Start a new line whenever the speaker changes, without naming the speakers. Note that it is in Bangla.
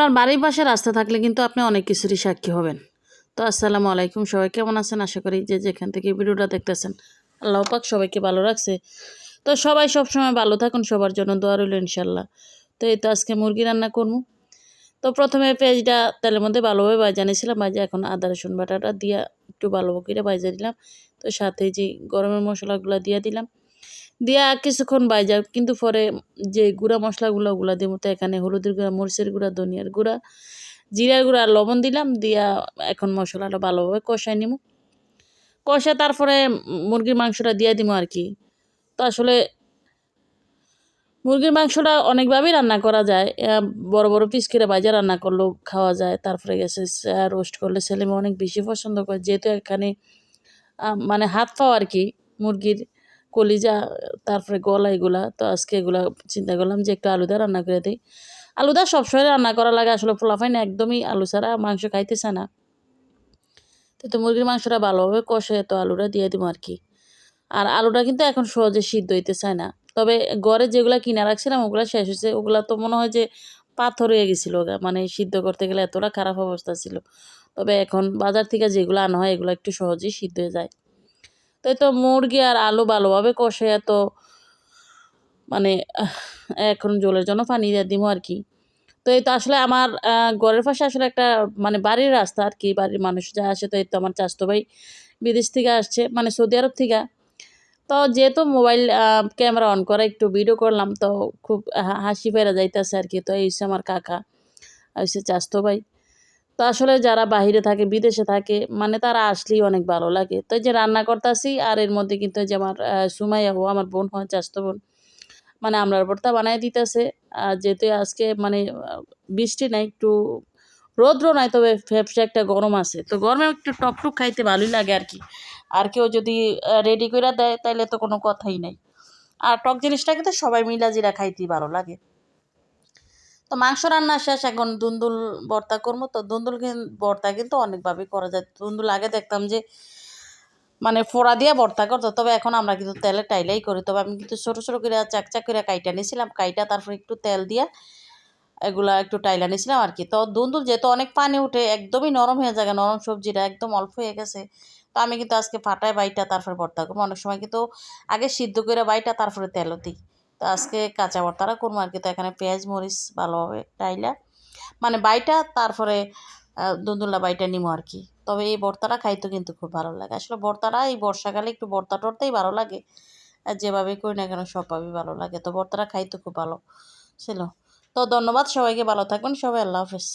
আপনার বাড়ির পাশে রাস্তা থাকলে কিন্তু আপনি অনেক কিছুরই সাক্ষী হবেন। তো আসসালামু আলাইকুম, সবাই কেমন আছেন? আশা করি যে যেখান থেকে ভিডিওটা দেখতেছেন, আল্লাহ পাক সবাইকে ভালো রাখছে। তো সবাই সবসময় ভালো থাকুন, সবার জন্য দোয়া রইল ইনশাল্লাহ তো এই তো আজকে মুরগি রান্না করব। তো প্রথমে পেঁয়াজটা তেলের মধ্যে ভালোভাবে ভাজা নিয়েছিলাম, ভাজা এখন আদা, রসুন বাটাটা দিয়া একটু ভালো করে ভাজা দিলাম তো সাথে যে গরমের মশলাগুলো দিয়ে দিলাম। দিয়া কিছুক্ষণ ভাজা কিন্তু পরে যে গুঁড়া মশলাগুলো ওগুলো দিব তো এখানে হলুদের গুঁড়া, মরিচের গুঁড়া, ধনিয়ার গুঁড়া, জিরার গুঁড়া লবণ দিলাম, দিয়া এখন মশলাটা ভালোভাবে কষাই নিব কষা তারপরে মুরগির মাংসটা দিয়ে দিব আর কি। তো আসলে মুরগির মাংসটা অনেকভাবেই রান্না করা যায়। বড় বড় পিস করে বাজে রান্না করলেও খাওয়া যায়। তারপরে গেছে রোস্ট করলে ছেলে মেয়ে অনেক বেশি পছন্দ করে। যেহেতু এখানে মানে হাত পাও আর কি মুরগির কলিজা, তারপরে গলা এগুলা, তো আজকে এগুলা চিন্তা করলাম যে একটু আলুদা রান্না করে দিই। আলুদা সবসময় রান্না করা লাগে, আসলে পোলাফাইন একদমই আলু ছাড়া মাংস খাইতেছে না। তো তো মুরগির মাংসটা ভালোভাবে কষে, তো আলুটা দিয়ে দিব আর কি। আর আলুটা কিন্তু এখন সহজে সিদ্ধ হইতে চায় না। তবে ঘরে যেগুলা কিনে রাখছিলাম, ওগুলো শেষ হয়েছে ওগুলা তো মনে হয় যে পাথর হয়ে গেছিল মানে সিদ্ধ করতে গেলে এতটা খারাপ অবস্থা ছিল। তবে এখন বাজার থেকে যেগুলো আনা হয়, এগুলো একটু সহজেই সিদ্ধ হয়ে যায়। তো এই তো মুরগি আর আলু ভালোভাবে কষে এত মানে এখন জলের জন্য পানি দিয়ে দিব আর কি। তো এই তো আসলে আমার ঘরের পাশে আসলে একটা মানে বাড়ির রাস্তা আর কি, বাড়ির মানুষ যা আসে তো এই তো আমার চাচতো ভাই বিদেশ থেকে আসছে মানে সৌদি আরব থেকে। তো যেহেতু মোবাইল ক্যামেরা অন করা একটু ভিডিও করলাম, তো খুব হাসি ফেরা যাইতেছে আর কি। তো এই আমার কাকা, আর হচ্ছে চাচতো ভাই। তো আসলে যারা বাইরে থাকে, বিদেশে থাকে মানে তারা আসলেই অনেক ভালো লাগে। তো যে রান্না করতেছি, আর এর মধ্যে কিন্তু যে আমার সুমাইয়া হো আমার বোন হয় চাচতো বোন মানে আমরার ভর্তা বানাই দিতেছে। আর যেহেতু আজকে মানে বৃষ্টি নাই, একটু রৌদ্র নাই, তবে ফ্যাপসা একটা গরম আছে। তো গরমে একটু টকটুক খাইতে ভালোই লাগে আর কি। আর কেউ যদি রেডি করে দেয়, তাইলে তো কোনো কথাই নাই। আর টক জিনিসটা কিন্তু সবাই মিলা জিরা খাইতেই ভালো লাগে। তো মাংস রান্না শেষ, এখন দুন্দুল ভর্তা করব। তো দুন্দুল ভর্তা কিন্তু অনেকভাবেই করা যায়। দুন্দুল আগে দেখতাম যে মানে ফোড়া দিয়ে ভর্তা করতো, তবে এখন আমরা কিন্তু তেলে টাইলেই করি। তবে আমি কিন্তু ছোটো ছোটো করে চাক করে কাইটা নিয়েছিলাম কাইটা তারপর একটু তেল দিয়া এগুলা একটু টাইলা নিয়েছিলাম আর কি। তো দুন্দুল যেহেতু অনেক পানি উঠে, একদমই নরম হয়ে যায়, নরম সবজিটা একদম অল্প হয়ে গেছে। তো আমি কিন্তু আজকে ফাটায় বাইটা, তারপরে ভর্তা করব। অনেক সময় কিন্তু আগে সিদ্ধ করে বাইটা, তারপরে তেলও দিই। তো আজকে কাঁচা ভর্তাটা করব আর কি। তো এখানে পেঁয়াজ, মরিচ ভালোভাবে টাইলা মানে বাইটা, তারপরে দুন্দুল্লা বাইটা নিমো আর কি। তবে এই বর্তারা খাইতে কিন্তু খুব ভালো লাগে। আসলে বর্তারা এই বর্ষাকালে একটু বর্তা টর্তাই ভালো লাগে, আর যেভাবে করি না কেন সবভাবেই ভালো লাগে। তো বর্তারা খাইতে খুব ভালো ছিল। তো ধন্যবাদ সবাইকে, ভালো থাকবেন, সবাই আল্লাহ হাফেজ।